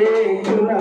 చేయురా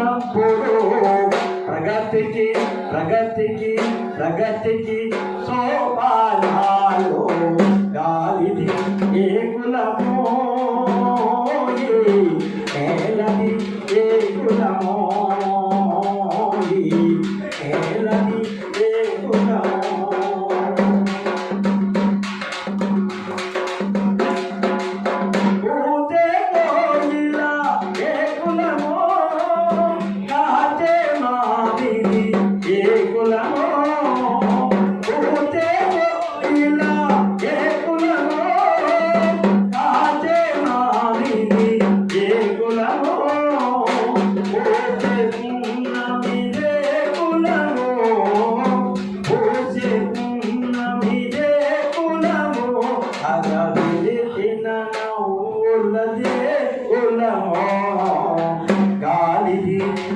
ఉన్నప్పుడు ప్రగతికి ప్రగతికి ప్రగతికి సోపానాలు గాలిది. ఏ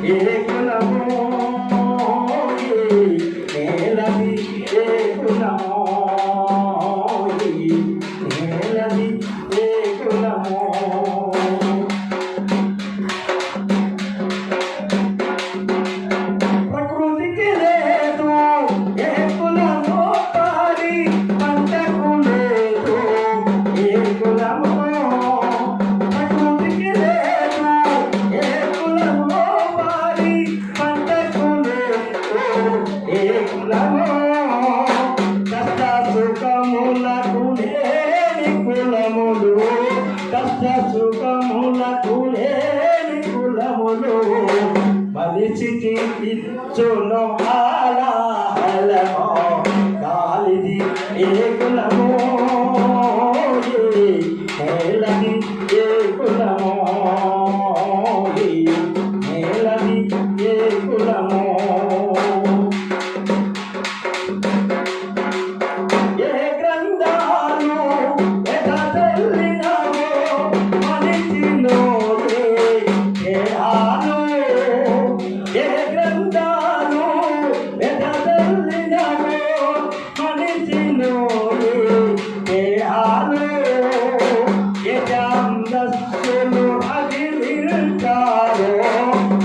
It కులములు కష్ట సుఖములకు లేని కులములు మనిషికి ఇచ్చును ఆలాహలము కాలిది ఏ కులము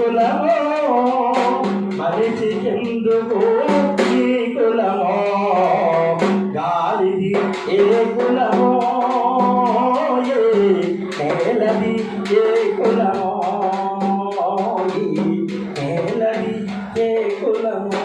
కులమో మనిషికెందుకు ఈ కులమో? గాలిది ఏ కులమో?